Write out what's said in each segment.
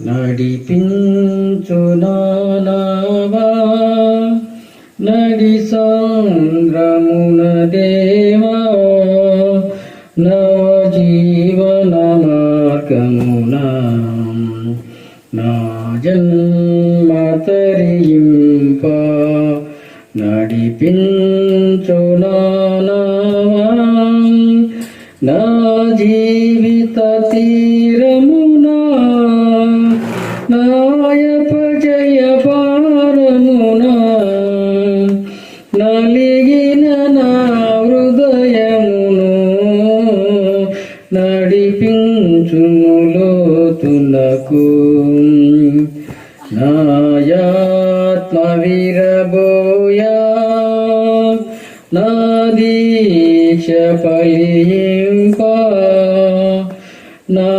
నడిపించు నడిపించునావా నడి సంగ్రమున దేవా నవ జీవన మార్గమున నా జన్మ తరింప నడిపించునావా నడిపించుములోతులకు నాయాత్మ విరబోయా నా దీక్ష ఫలింప నా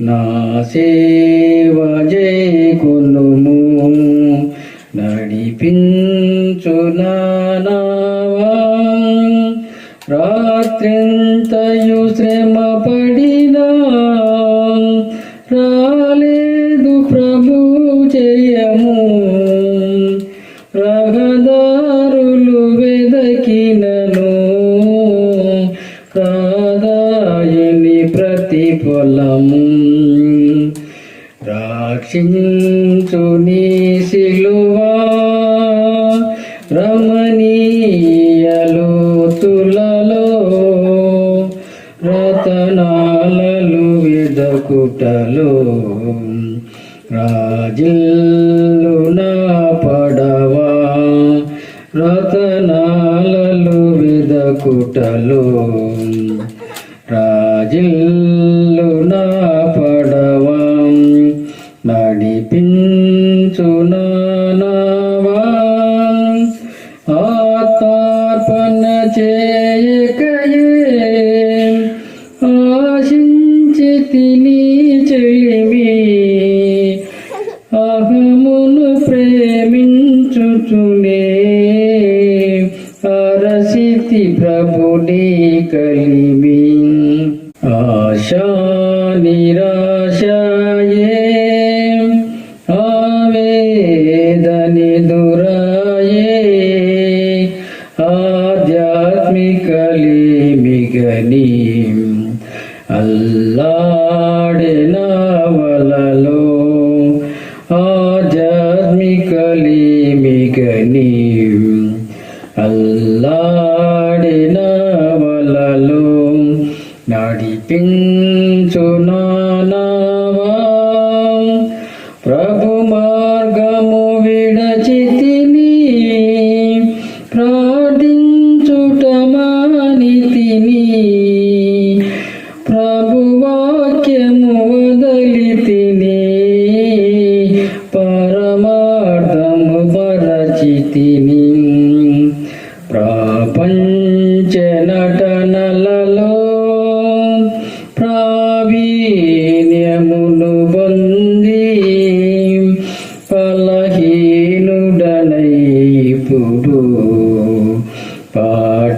నా సేవ జయకునుము నడిపించు నావా రాత్రి రాలేదు ప్రభు జయము. రహదారులు వెదకినను. రాదాయని ప్రతిఫలము. రాక్షించు నీ శిలువా. రమణీ వెదకుటలో రాజిల్లు నా పడవా రతనాలలు వెదకుటలో రాజిల్లు నా పడవా నడిపించు నావా ఆత్మార్పణ చేయకయే में प्रभु ने आशा निराशा आवेदन दुराए आध्यात्मिक लिमिगनी अल्लाह Eh, no, Và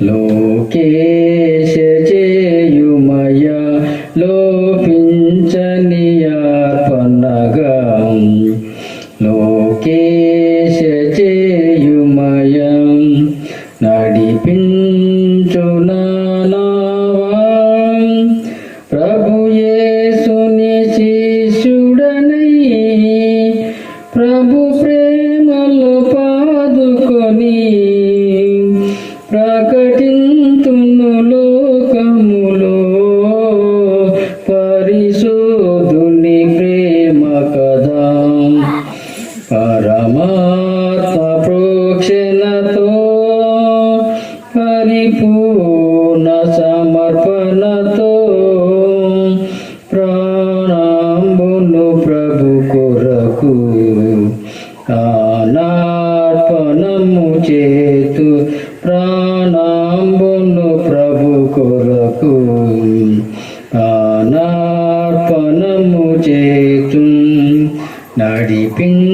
లోకేశ చేయుమయ లోపించని అర్పణగా లోకేశ చేయుమయం నడిపించు నావా ప్రభు యేసుని శిష్యుడనై పూర్ణ సమర్పణతో ప్రాణంబును ప్రభు కొరకు ప్రాణార్పణము చేతు ప్రాణంబును ప్రభు కొరకు ప్రాణార్పణము చేతు నడిపించ